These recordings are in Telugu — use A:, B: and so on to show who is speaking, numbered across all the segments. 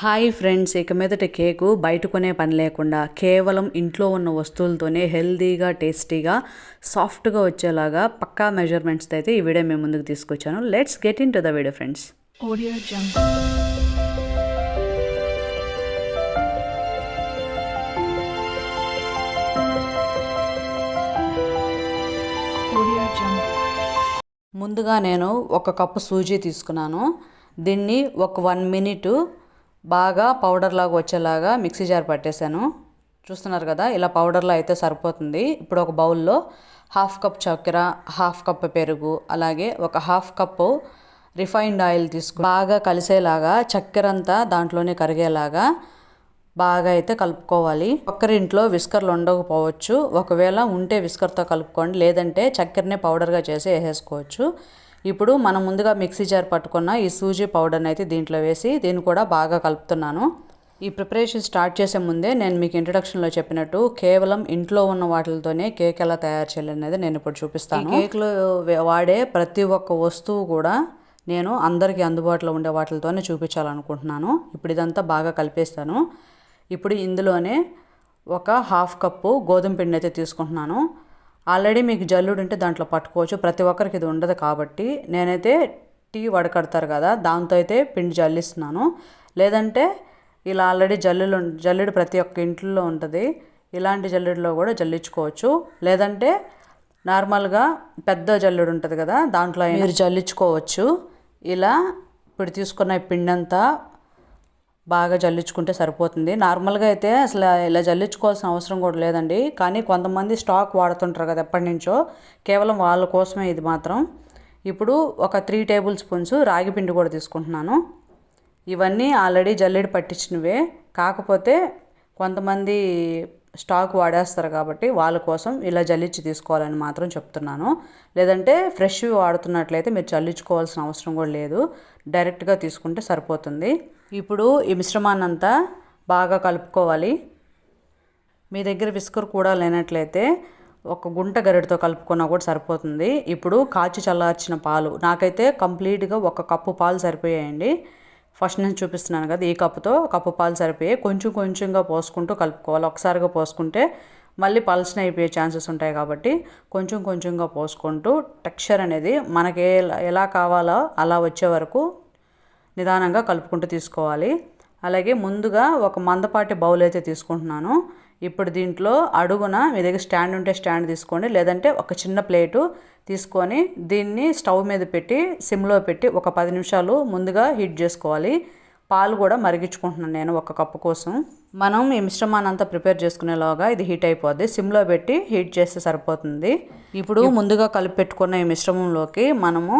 A: హాయ్ ఫ్రెండ్స్ ఇక మీదట కేకు బయట కొనే పని లేకుండా కేవలం ఇంట్లో ఉన్న వస్తువులతోనే హెల్తీగా టేస్టీగా సాఫ్ట్గా వచ్చేలాగా పక్కా మెజర్మెంట్స్తో అయితే ఈ వీడియో మేము ముందుకు తీసుకొచ్చాను. Let's get into the video friends. ముందుగా నేను ఒక కప్పు సూజీ తీసుకున్నాను. దీన్ని ఒక వన్ మినిట్ బాగా పౌడర్ లాగా వచ్చేలాగా మిక్సీ జార్ పట్టేశాను. చూస్తున్నారు కదా ఇలా పౌడర్లో అయితే సరిపోతుంది. ఇప్పుడు ఒక బౌల్లో హాఫ్ కప్ చక్కెర హాఫ్ కప్ పెరుగు అలాగే ఒక హాఫ్ కప్పు రిఫైన్డ్ ఆయిల్ తీసుకు బాగా కలిసేలాగా చక్కెర అంతా దాంట్లోనే కరిగేలాగా బాగా అయితే కలుపుకోవాలి. ఒక్కరింట్లో విస్కర్లు ఉండకపోవచ్చు. ఒకవేళ ఉంటే విస్కర్తో కలుపుకోండి లేదంటే చక్కెరనే పౌడర్గా చేసి వేసేసుకోవచ్చు. ఇప్పుడు మనం ముందుగా మిక్సీ జార్ పట్టుకున్న ఈ సూజీ పౌడర్ని అయితే దీంట్లో వేసి దీన్ని కూడా బాగా కలుపుతున్నాను. ఈ ప్రిపరేషన్ స్టార్ట్ చేసే ముందే నేను మీకు ఇంట్రడక్షన్లో చెప్పినట్టు కేవలం ఇంట్లో ఉన్న వాటితోనే కేక్ ఎలా తయారు చేయాలి అనేది నేను ఇప్పుడు చూపిస్తాను. కేక్లో వాడే ప్రతి ఒక్క వస్తువు కూడా నేను అందరికీ అందుబాటులో ఉండే వాటితోనే చూపించాలనుకుంటున్నాను. ఇప్పుడు ఇదంతా బాగా కలిపేస్తాను. ఇప్పుడు ఇందులోనే ఒక హాఫ్ కప్పు గోధుమ పిండి అయితే తీసుకుంటున్నాను. ఆల్రెడీ మీకు జల్లుడు ఉంటే దాంట్లో పట్టుకోవచ్చు. ప్రతి ఒక్కరికి ఇది ఉండదు కాబట్టి నేనైతే టీ వడకడతారు కదా దాంతో అయితే పిండి జల్లిస్తున్నాను. లేదంటే ఇలా ఆల్రెడీ జల్లులు జల్లెడు ప్రతి ఒక్క ఇంట్లో ఉంటుంది. ఇలాంటి జల్లెడలో కూడా జల్లించుకోవచ్చు. లేదంటే నార్మల్గా పెద్ద జల్లెడు ఉంటుంది కదా దాంట్లో మీరు జల్లించుకోవచ్చు. ఇలా ఇప్పుడు తీసుకున్న పిండి అంతా బాగా జల్లించుకుంటే సరిపోతుంది. నార్మల్గా అయితే అసలు ఇలా జల్లించుకోవాల్సిన అవసరం కూడా లేదండి. కానీ కొంతమంది స్టాక్ వాడుతుంటారు కదా ఎప్పటి నుంచో. కేవలం వాళ్ళ కోసమే ఇది మాత్రం. ఇప్పుడు ఒక త్రీ టేబుల్ స్పూన్స్ రాగి పిండి కూడా తీసుకుంటున్నాను. ఇవన్నీ ఆల్రెడీ జల్లెడి పట్టించినవే. కాకపోతే కొంతమంది స్టాక్ వాడేస్తారు కాబట్టి వాళ్ళ కోసం ఇలా జల్లించి తీసుకోవాలని మాత్రం చెప్తున్నాను. లేదంటే ఫ్రెష్వి వాడుతున్నట్లయితే మీరు చల్లించుకోవాల్సిన అవసరం కూడా లేదు. డైరెక్ట్గా తీసుకుంటే సరిపోతుంది. ఇప్పుడు ఈ మిశ్రమాన్ని అంతా బాగా కలుపుకోవాలి. మీ దగ్గర విస్కర్ కూడా లేనట్లయితే ఒక గుంట గరిటతో కలుపుకున్నా కూడా సరిపోతుంది. ఇప్పుడు కాచి చల్లార్చిన పాలు. నాకైతే కంప్లీట్గా ఒక కప్పు పాలు సరిపోయాయండి. ఫస్ట్ నేను చూపిస్తున్నాను కదా ఈ కప్పుతో కప్పు పాలు సరిపోయాయి. కొంచెం కొంచెంగా పోసుకుంటూ కలుపుకోవాలి. ఒకసారిగా పోసుకుంటే మళ్ళీ పల్సన అయిపోయే ఛాన్సెస్ ఉంటాయి కాబట్టి కొంచెం కొంచెంగా పోసుకుంటూ టెక్స్చర్ అనేది మనకి ఎలా- ఎలా కావాలో అలా వచ్చే వరకు నిదానంగా కలుపుకుంటూ తీసుకోవాలి. అలాగే ముందుగా ఒక మందపాటి బౌల్ అయితే తీసుకుంటున్నాను. ఇప్పుడు దీంట్లో అడుగున మీ దగ్గర స్టాండ్ ఉంటే స్టాండ్ తీసుకోండి. లేదంటే ఒక చిన్న ప్లేటు తీసుకొని దీన్ని స్టవ్ మీద పెట్టి సిమ్లో పెట్టి ఒక పది నిమిషాలు ముందుగా హీట్ చేసుకోవాలి. పాలు కూడా మరిగించుకుంటున్నాను నేను ఒక కప్పు కోసం. మనం ఈ మిశ్రమాన్ని అంతా ప్రిపేర్ చేసుకునేలాగా ఇది హీట్ అయిపోద్ది. సిమ్లో పెట్టి హీట్ చేస్తే సరిపోతుంది. ఇప్పుడు ముందుగా కలిపి పెట్టుకున్న ఈ మిశ్రమంలోకి మనము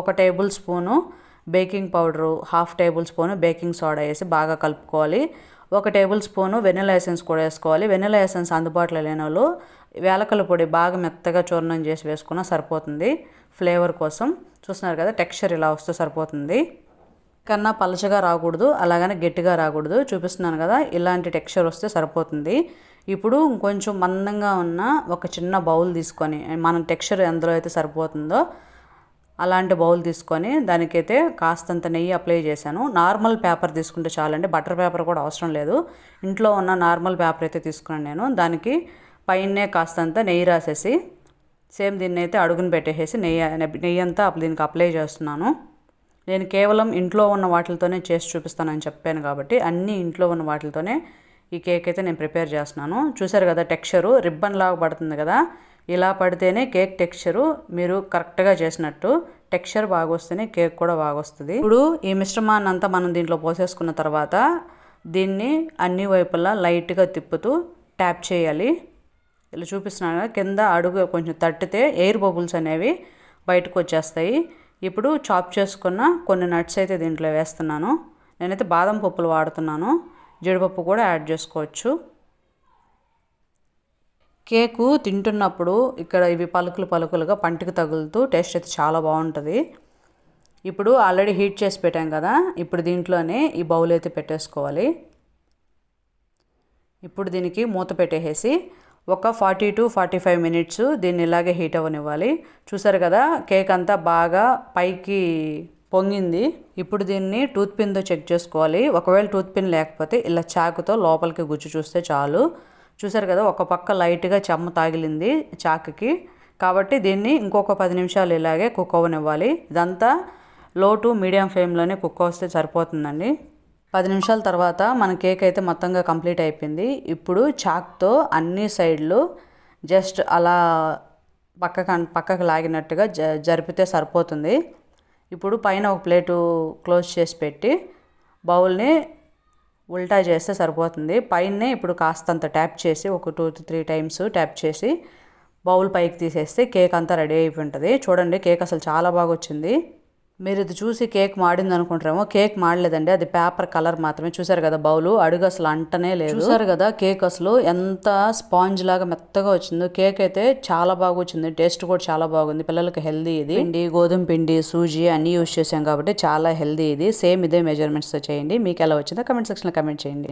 A: ఒక tablespoon baking powder half tablespoon baking soda వేసి బాగా కలుపుకోవాలి. ఒక టేబుల్ స్పూను వెనిలా ఎసెన్స్ కూడా వేసుకోవాలి. వెనిలా ఎసెన్స్ అందుబాటులో లేని వాళ్ళు వేలకల పొడి బాగా మెత్తగా చూర్ణం చేసి వేసుకున్నా సరిపోతుంది ఫ్లేవర్ కోసం. చూస్తున్నారు కదా టెక్స్చర్ ఇలా వస్తే సరిపోతుంది. కన్నా పలచగా రాకూడదు అలాగనే గట్టిగా రాకూడదు. చూపిస్తున్నాను కదా ఇలాంటి టెక్స్చర్ వస్తే సరిపోతుంది. ఇప్పుడు ఇంకొంచెం మందంగా ఉన్న ఒక చిన్న బౌల్ తీసుకొని మన టెక్స్చర్ ఎందులో అయితే సరిపోతుందో అలాంటి బౌల్ తీసుకొని దానికైతే కాస్తంత నెయ్యి అప్లై చేశాను. నార్మల్ పేపర్ తీసుకుంటే చాలండి బటర్ పేపర్ కూడా అవసరం లేదు. ఇంట్లో ఉన్న నార్మల్ పేపర్ అయితే తీసుకున్నాను నేను. దానికి పైనే కాస్తంత నెయ్యి రాసేసి సేమ్ దీన్ని అయితే అడుగుని పెట్టేసి నెయ్యి నెయ్యి అంతా దీనికి అప్లై చేస్తున్నాను. నేను కేవలం ఇంట్లో ఉన్న వాటితోనే చేసి చూపిస్తానని చెప్పాను కాబట్టి అన్నీ ఇంట్లో ఉన్న వాటితోనే ఈ కేక్ అయితే నేను ప్రిపేర్ చేస్తున్నాను. చూసారు కదా టెక్స్చరు రిబ్బన్ లాగా పడుతుంది కదా. ఇలా పడితేనే కేక్ టెక్స్చరు మీరు కరెక్ట్గా చేసినట్టు. టెక్స్చర్ బాగా వస్తేనే కేక్ కూడా బాగా వస్తుంది ఇప్పుడు ఈ మిశ్రమాన్ని అంతా మనం దీంట్లో పోసేసుకున్న తర్వాత దీన్ని అన్ని వైపులా లైట్గా తిప్పుతూ ట్యాప్ చేయాలి. ఇలా చూపిస్తున్నాను కదా, కింద అడుగు కొంచెం తట్టితే ఎయిర్ బబుల్స్ అనేవి బయటకు వచ్చేస్తాయి. ఇప్పుడు చాప్ చేసుకున్న కొన్ని నట్స్ అయితే దీంట్లో వేస్తున్నాను. నేనైతే బాదం పప్పులు వాడుతున్నాను. జీడిపప్పు కూడా యాడ్ చేసుకోవచ్చు. కేకు తింటున్నప్పుడు ఇక్కడ ఇవి పలుకులు పలుకులుగా పంటికి తగులుతూ టేస్ట్ అయితే చాలా బాగుంటుంది. ఇప్పుడు ఆల్రెడీ హీట్ చేసి పెట్టాం కదా ఇప్పుడు దీంట్లోనే ఈ బౌల్ అయితే పెట్టేసుకోవాలి. ఇప్పుడు దీనికి మూత పెట్టేసి ఒక forty to forty five minutes దీన్ని ఇలాగే హీట్ అవ్వనివ్వాలి. చూసారు కదా కేక్ అంతా బాగా పైకి పొంగింది. ఇప్పుడు దీన్ని టూత్ పిన్తో చెక్ చేసుకోవాలి. ఒకవేళ టూత్ పిన్ లేకపోతే ఇలా చాకుతో లోపలికి గుచ్చి చూస్తే చాలు. చూసారు కదా ఒక పక్క లైట్గా చెమ్మ తాగిలింది చాకుకి. కాబట్టి దీన్ని ఇంకొక పది నిమిషాలు ఇలాగే కుక్ అవ్వనివ్వాలి. ఇదంతా లో టు మీడియం ఫ్లేమ్లోనే కుక్ వస్తే సరిపోతుందండి. పది నిమిషాల తర్వాత మన కేక్ అయితే మొత్తంగా కంప్లీట్ అయిపోయింది. ఇప్పుడు చాక్తో అన్ని సైడ్లు జస్ట్ అలా పక్కకు పక్కకు లాగినట్టుగా జ జరిపితే సరిపోతుంది. ఇప్పుడు పైన ఒక ప్లేటు క్లోజ్ చేసి పెట్టి బౌల్ని ఉల్టా చేస్తే సరిపోతుంది. పైనే ఇప్పుడు కాస్తంత ట్యాప్ చేసి ఒక టూ త్రీ టైమ్స్ ట్యాప్ చేసి బౌల్ పైకి తీసేస్తే కేక్ అంతా రెడీ అయిపోయి ఉంటుంది. చూడండి కేక్ అసలు చాలా బాగా వచ్చింది. మీరు ఇది చూసి కేక్ మాడింది అనుకుంటారేమో కేక్ మాడలేదండి. అది పేపర్ కలర్ మాత్రమే. చూసారు కదా బౌలు? అడుగు అసలు అంటనే లేదు. చూసారు కదా కేక్ అసలు ఎంత స్పాంజ్ లాగా మెత్తగా వచ్చిందో. కేక్ అయితే చాలా బాగా వచ్చింది. టేస్ట్ కూడా చాలా బాగుంది. పిల్లలకి హెల్దీ ఇది. పిండి గోధుమ పిండి సూజీ అన్నీ యూస్ చేసాం కాబట్టి చాలా హెల్దీ ఇది. సేమ్ ఇదే మెజర్మెంట్స్తో చేయండి. మీకు ఎలా వచ్చిందో కమెంట్ సెక్షన్లో కమెంట్ చేయండి.